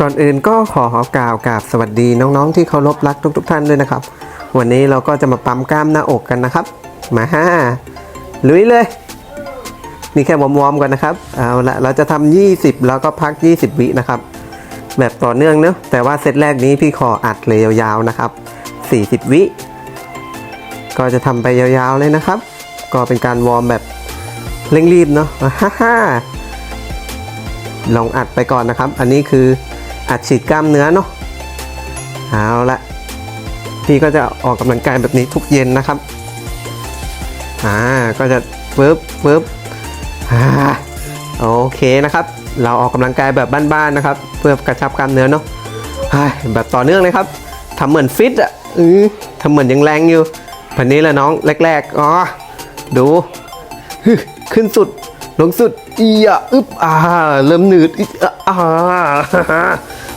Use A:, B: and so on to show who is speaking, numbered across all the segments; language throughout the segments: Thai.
A: ก่อนอื่นก็ขอขอกล่าวกราบสวัสดีน้องๆที่เคารพรักทุก ๆ ท่านด้วยนะครับ วันนี้เราก็จะมาปั๊มกล้ามหน้าอกกันนะครับ มาฮ่าลุยเลย นี่แค่วอร์มๆกันนะครับเอาละเราจะทำ20 แล้วก็พัก 20 วินะครับ แบบต่อเนื่องเนอะแต่ว่าเซตแรกนี้พี่ขออัดเลยยาวๆนะครับ 40 วิ ก็จะทำไปยาวๆเลยนะครับ ก็เป็นการวอร์มแบบเร่งรีบเนาะฮ่าฮ่าลองอัดไปก่อนนะครับ อันนี้คือ อัดฉีดกล้ามเนื้อเนาะเอาละพี่ก็จะออกกำลังกายแบบนี้ทุกเย็นนะครับอ่าก็จะเวิร์บเวิร์บอ่าโอเคนะครับ เราออกกำลังกายแบบบ้านๆนะครับ เพื่อกระชับกล้ามเนื้อเนาะแบบต่อเนื่องเลยครับทำเหมือนฟิตอะอือทำเหมือนยังแรงอยู่วันนี้แหละน้องแรกๆอ๋อดูขึ้นสุดลงสุดอีอะอึบอ่าเริ่มหนืดอีอ่า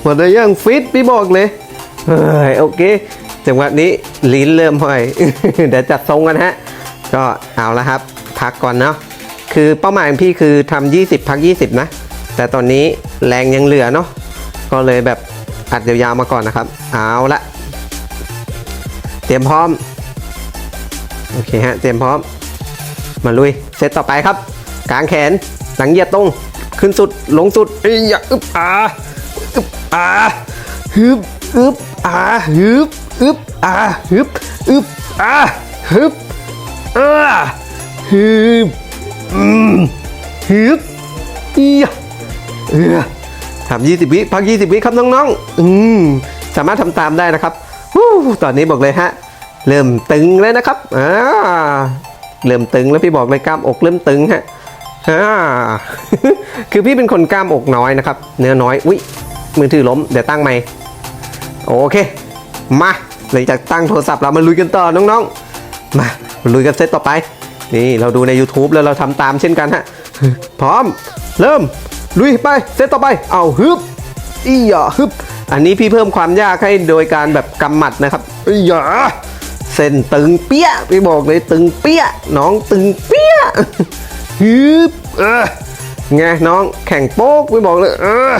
A: หมดเลยยังฟิตพี่บอกเลยเฮ้ยโอเคจังหวะนี้ลิ้นเริ่มห้อย เดี๋ยวจัดทรงกันฮะ ก็เอาละครับ พักก่อนเนาะคือเป้าหมายของพี่คือทำ20 พัก 20 นะ แต่ตอนนี้แรงยังเหลือเนาะก็เลยแบบอัดยาวๆมาก่อนนะครับ เอาละเตรียมพร้อม โอเคฮะ เตรียมพร้อม มาลุยเซตต่อไปครับ กางแขน หลังเหยียดตรง ขึ้นสุดลงสุดอ้ยอย่าอึบอ่า อ่าฮึบอึบอ่าฮึบอึบอ่าฮึบอึบอ่าฮึบเออฮึบอืมฮึบอียะเออทำ20วิพัก20วิครับน้องๆอืมสามารถทำตามได้นะครับวู้ตอนนี้บอกเลยฮะ เริ่มตึงแล้วนะครับอ่าเริ่มตึงแล้วพี่บอกเลยกล้ามอกเริ่มตึงฮะอ่าคือพี่เป็นคนกล้ามอกน้อยนะครับ เนื้อน้อย อุ้ย มือถือล้มเดี๋ยวตั้งใหม่โอเค มาหลังจากตั้งโทรศัพท์เรามาลุยกันต่อน้องๆ มาลุยกันเซตต่อไป นี่เราดูใน YouTube แล้วเราทำตามเช่นกันฮะพร้อม เริ่มลุยไปเซตต่อไป เอาฮึบอีหยาฮึบอันนี้พี่เพิ่มความยากให้โดยการแบบกำหมัดนะครับอีหยาเส้นตึงเปี้ยพี่บอกเลยตึงเปี้ยน้องตึงเปี้ยฮึบเออไงน้องแข่งโป๊กพี่บอกเลยเออ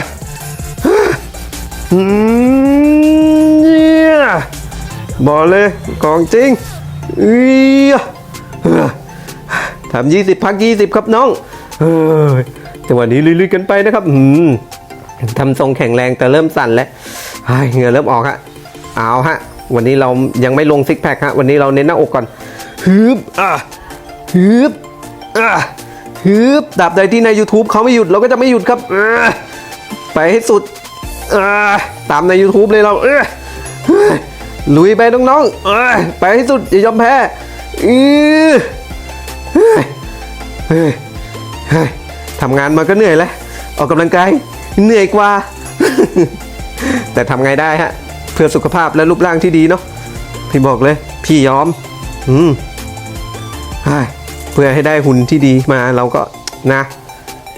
A: เนี่ยบอกเลยกองจริงอียเอทำยี่สิบพักยี่สิบครับน้องเจังหวะนี้ลุยๆกันไปนะครับอืมทำทรงแข็งแรงแต่เริ่มสั่นแล้วเฮ้ยเหงื่อเริ่มออกฮะเอาฮะ วันนี้เรายังไม่ลงซิกแพคฮะวันนี้เราเน้นหน้าอกก่อนฮึบอะฮึบอะฮึบดับใดที่ใน YouTube เขาไม่หยุดเราก็จะไม่หยุดครับ ไปให้สุด ตามใน YouTube เลยเราเออลุยไปน้องๆเออไปให้สุดอย่ายอมแพ้เออทำงานมาก็เหนื่อยแล้ว ออกกำลังกายเหนื่อยกว่า แต่ทำไงได้ฮะ เพื่อสุขภาพและรูปร่างที่ดีเนาะพี่บอกเลย พี่ยอม อืมเฮ้ยเพื่อให้ได้หุ่นที่ดีมาเราก็นะ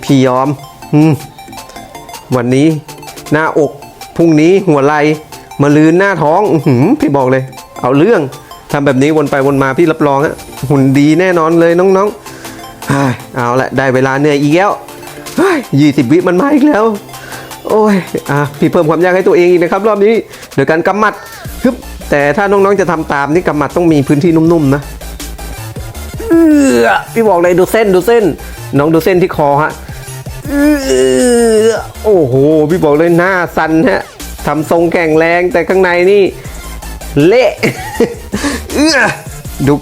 A: พี่ยอม อืม วันนี้ หน้าอกพรุ่งนี้หัวไหล่มาลืนหน้าท้องอื้อหือพี่บอกเลย เอาเรื่องทำแบบนี้วนไปวนมาพี่รับรองฮะหุ่นดีแน่นอนเลยน้องๆเอาละได้เวลาเหนื่อยอีกแล้วยี่สิบวิมันมาอีกแล้ว โอ้ยอะพี่เพิ่มความยากให้ตัวเองอีกนะครับ รอบนี้โดยการกำมัดฮึบแต่ถ้าน้องๆจะทำตามนี่กำมัดต้องมีพื้นที่นุ่มๆนะเออพี่บอกเลยดูเส้นดูเส้น น้องดูเส้นที่คอฮะ โอ้โห พี่บอกเลยหน้าสันฮะทำทรงแข็งแรงแต่ข้างในนี่ เละดู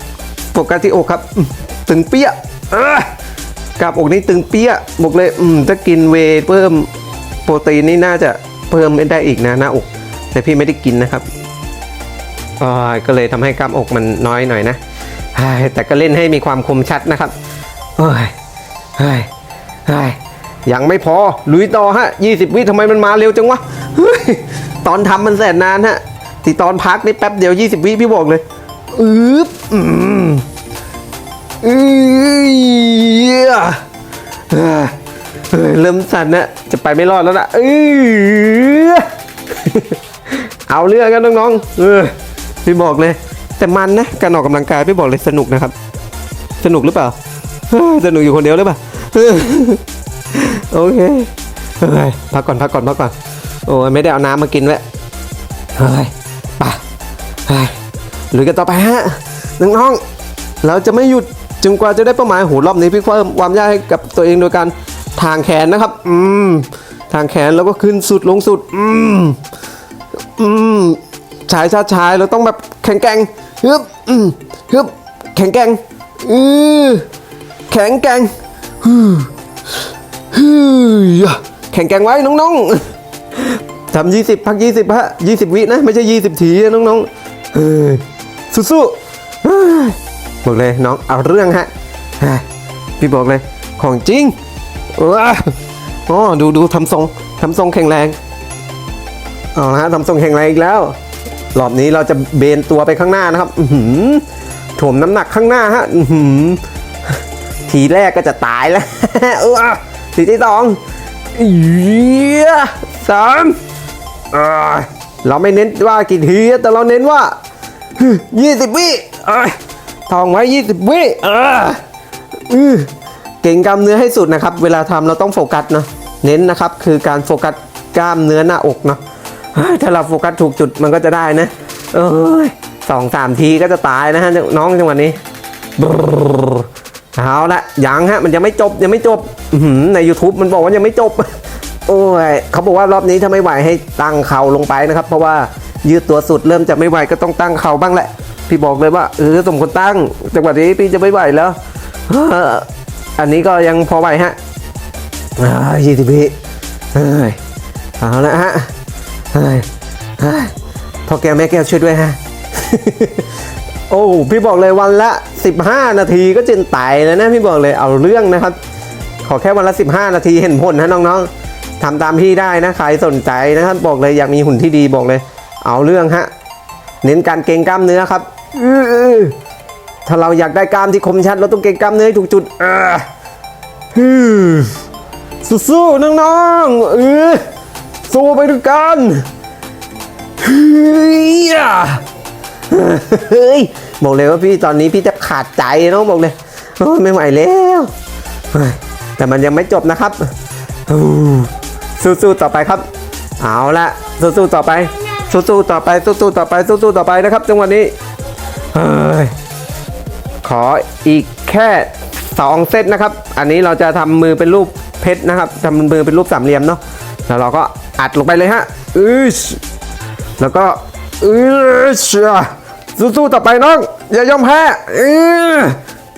A: โฟกัสที่อกครับ ตึงเปี้ยกล้ามอกนี่ตึงเปี้ยบอกเลยถ้ากินเวเพิ่มโปรตีนนี่น่าจะเพิ่มได้อีกนะหน้าอก แต่พี่ไม่ได้กินนะครับก็เลยทำให้กล้ามอกมันน้อยหน่อยนะแต่ก็เล่นให้มีความคมชัดนะครับเฮ้ยเฮ้ยเฮ้ย ยังไม่พอลุยต่อฮะ 20 วิทำไมมันมาเร็วจังวะตอนทำมันแสนนานฮะที่ตอนพักนี่แป๊บเดียว 20 วิพี่บอกเลยอืบอืมอือเริ่มสั่นนะจะไปไม่รอดแล้วนะเออเอาเรื่องกันน้องๆเออพี่บอกเลย แต่มันนะการออกกำลังกายพี่บอกเลยสนุกนะครับ สนุกหรือเปล่า สนุกอยู่คนเดียวหรือเปล่า โอเคเฮ้ยพักก่อนพักก่อนพักก่อนโอ้ยไม่ได้เอาน้ำมากินไว้เฮ้ยไปเฮ้ยลุยกันต่อไปฮะน้องๆเราจะไม่หยุดจนกว่าจะได้เป้าหมายโหรอบนี้พี่เพิ่มความยากให้กับตัวเองโดยการทางแขนนะครับ อืม ทางแขนแล้วก็ขึ้นสุดลงสุด อืม อืมชายชาชายเราต้องแบบแข็งแกร่งฮึบอืมฮึบแข็งแกร่งอือแข็งแกร่งฮึ ฮึแข็งแกร่งไว้น้องๆทำยี่สิบพักยี่สิบฮะยี่สิบวินะ ไม่ใช่ยี่สิบทีน้องๆเฮ้ยสู้ๆบอกเลยน้องเอาเรื่องฮะพี่บอกเลยของจริงว้าอ๋อดูดูทำทรงทำทรงแข็งแรงเอาละฮะทำทรงแข็งแรงอีกแล้วรอบนี้เราจะเบนตัวไปข้างหน้านะครับอืถ่วมน้ำหนักข้างหน้าฮะทีแรกก็จะตายแล้ว เออทีที่สองเอียสามเอ้ยเราไม่เน้นว่ากี่ทีแต่เราเน้นว่า20วิเอ้ยทองไว้20วิเอออื้อเก่งกล้ามเนื้อให้สุดนะครับ เวลาทำเราต้องโฟกัสเนาะเน้นนะครับคือการโฟกัสกล้ามเนื้อหน้าอกเนาะถ้าเราโฟกัสถูกจุดมันก็จะได้นะ เอ้ยสองสามทีก็จะตายนะฮะน้องจังหวะนี้ เอาละยังฮะมันยังไม่จบยังไม่จบใน YouTube มันบอกว่ายังไม่จบ โอ้ยเขาบอกว่ารอบนี้ถ้าไม่ไหวให้ตั้งเข่าลงไปนะครับ เพราะว่ายืดตัวสุดเริ่มจะไม่ไหวก็ต้องตั้งเข่าบ้างแหละ พี่บอกเลยว่าเออสมควรตั้งจังหวะนี้พี่จะไม่ไหวแล้วอันนี้ก็ยังพอไหวฮะยี่สิบวิเฮ้ยเอาละฮะพ่อแก้วแม่แก้วช่วยด้วยฮะ อ้พี่บอกเลยวันละ 15 นาทีก็จนไตแล้วนะพี่บอกเลยเอาเรื่องนะครับ ขอแค่วันละ 15 นาทีเห็นผลนะน้องๆทำตามพี่ได้นะใครสนใจนะครับบอกเลยอยากมีหุ่นที่ดีบอกเลย เอาเรื่องฮะเน้นการเก่งกล้ามเนื้อครับอื้อถ้าเราอยากได้กล้ามที่คมชัดเราต้องเก่งกล้ามเนื้อให้ถูกจุดเออฮึ่มสู้ๆน้องๆเออสู้ไปด้วยกันเฮ้ย เฮ้ยบอกเลยว่าพี่ตอนนี้พี่จะขาดใจเนาะบอกเลยโอ้ไม่ไหวแล้วแต่มันยังไม่จบนะครับสู้ๆต่อไปครับ เอาละสู้ๆต่อไป สู้ๆต่อไป สู้ๆต่อไปสู้ๆต่อไปนะครับจังหวะนี้เฮ้ยขออีกแค่สองเซตนะครับ อันนี้เราจะทำมือเป็นรูปเพชรนะครับทำมือเป็นรูปสามเหลี่ยมเนาะแล้วเราก็อัดลงไปเลยฮะอือแล้วก็อือ สู้ๆต่อไปน้อง อย่ายอมแพ้อือ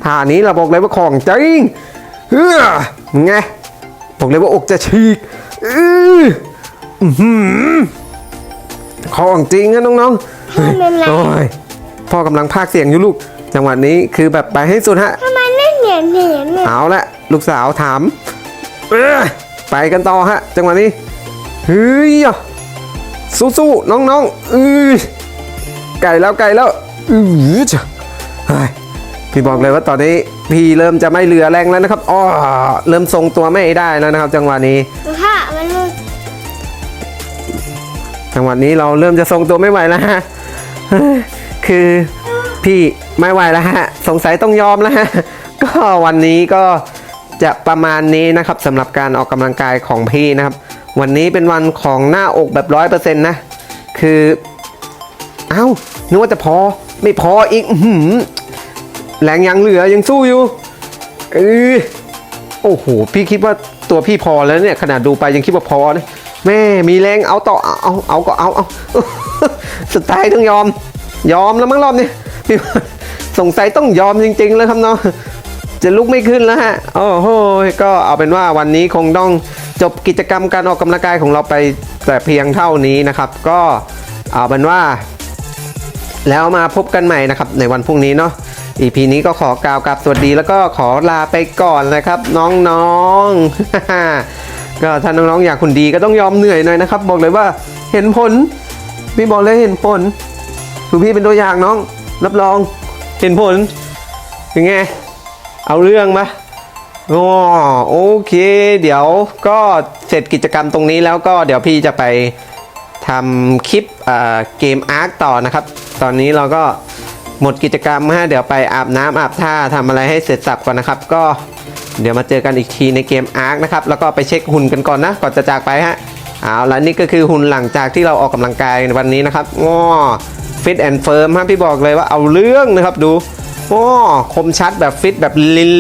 A: ท่านี้เราบอกเลยว่าของจริงเออไงบอกเลยว่าอกจะฉีกอืออื้อหือของจริงนะน้องๆ
B: ทำไมล่ะ
A: โอ้ยพ่อกำลังพากย์เสียงอยู่ลูก จังหวะนี้คือแบบไปให้สุดฮะ
B: ทำไมไม่เหนียนเหนียนเนี่ย
A: เอาละลูกสาวถามเอ้ยไปกันต่อฮะ จังหวะนี้เฮ้ยสู้ๆน้องๆเอ้ย ไก่แล้วไก่แล้วอือจ้ะเฮ้ยพี่บอกเลยว่าตอนนี้พี่เริ่มจะไม่เหลือแรงแล้วนะครับอ้อเริ่มทรงตัวไม่ได้แล้วนะครับ จังหวะนี้
B: ค่ะมันมัน
A: จังหวะนี้เราเริ่มจะทรงตัวไม่ไหวแล้วฮะเฮ้ยคือพี่ไม่ไหวแล้วฮะสงสัยต้องยอมแล้วฮะก็วันนี้ก็จะประมาณนี้นะครับสำหรับการออกกำลังกายของพี่นะครับ วันนี้เป็นวันของหน้าอกแบบร้อยเปอร์เซ็นต์นะ คือ เอ้า นึกว่าจะพอไม่พออีกหือแรงยังเหลือยังสู้อยู่เออโอ้โห พี่คิดว่าตัวพี่พอแล้วเนี่ย ขนาดดูไปยังคิดว่าพอนะแม่มีแรงเอาต่อเอาเอาเอาก็เอาเอาสุดท้ายต้องยอม ยอมแล้วมั้งรอบนี้พี่สงสัยต้องยอมจริง ๆ แล้วครับน้องจะลุกไม่ขึ้นแล้วฮะโอ้โหก็เอาเป็นว่าวันนี้คงต้องจบกิจกรรมการออกกำลังกายของเราไปแต่เพียงเท่านี้นะครับ ก็เอาเป็นว่า แล้วมาพบกันใหม่นะครับในวันพรุ่งนี้เนาะ EP นี้ก็ขอกล่าวกับสวัสดีแล้วก็ขอลาไปก่อนนะครับ น้องๆ ก็ถ้าน้องๆอยากคุณดีก็ต้องยอมเหนื่อยหน่อยนะครับ บอกเลยว่าเห็นผล พี่บอกเลยเห็นผลคือพี่เป็นตัวอย่างน้อง รับรองเห็นผลเป็นไง เอาเรื่องมาอ๋อโอเค เดี๋ยวก็เสร็จกิจกรรมตรงนี้แล้วก็เดี๋ยวพี่จะไปทำคลิปเอ่อเกมอาร์คต่อนะครับ ตอนนี้เราก็หมดกิจกรรมฮะเดี๋ยวไปอาบน้ำอาบท่าทำอะไรให้เสร็จสับก่อนนะครับ ก็เดี๋ยวมาเจอกันอีกทีในเกมอาร์คนะครับแล้วก็ไปเช็คหุ่นกันก่อนนะก่อนจะจากไปฮะเอาละนี่ก็คือหุ่นหลังจากที่เราออกกำลังกายในวันนี้นะครับง้อฟิตแอนด์เฟิร์มฮะพี่บอกเลยว่าเอาเรื่องนะครับดูง้อคมชัดแบบฟิตแบบ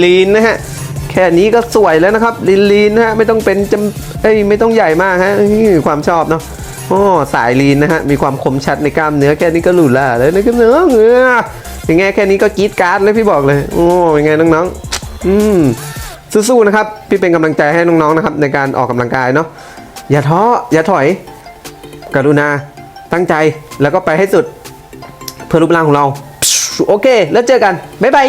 A: ลีนๆนะฮะแค่นี้ก็สวยแล้วนะครับลีนๆนะฮะไม่ต้องเป็นจำเอ้ยไม่ต้องใหญ่มากฮะความชอบเนาะ โอ้สายลีนนะฮะ มีความคมชัดในกล้ามเนื้อแค่นี้ก็หลุดละเลยนะครับเนื้อเนื้อยังไงแค่นี้ก็กรีดการ์ดเลยพี่บอกเลย โอ้ยังไงน้องๆ อืมสู้ๆนะครับ พี่เป็นกำลังใจให้น้องๆนะครับ ในการออกกำลังกายเนาะอย่าท้ออย่าถอย กรุณาตั้งใจแล้วก็ไปให้สุด เพื่อรูปร่างของเรา โอเค แล้วเจอกัน บ๊ายบาย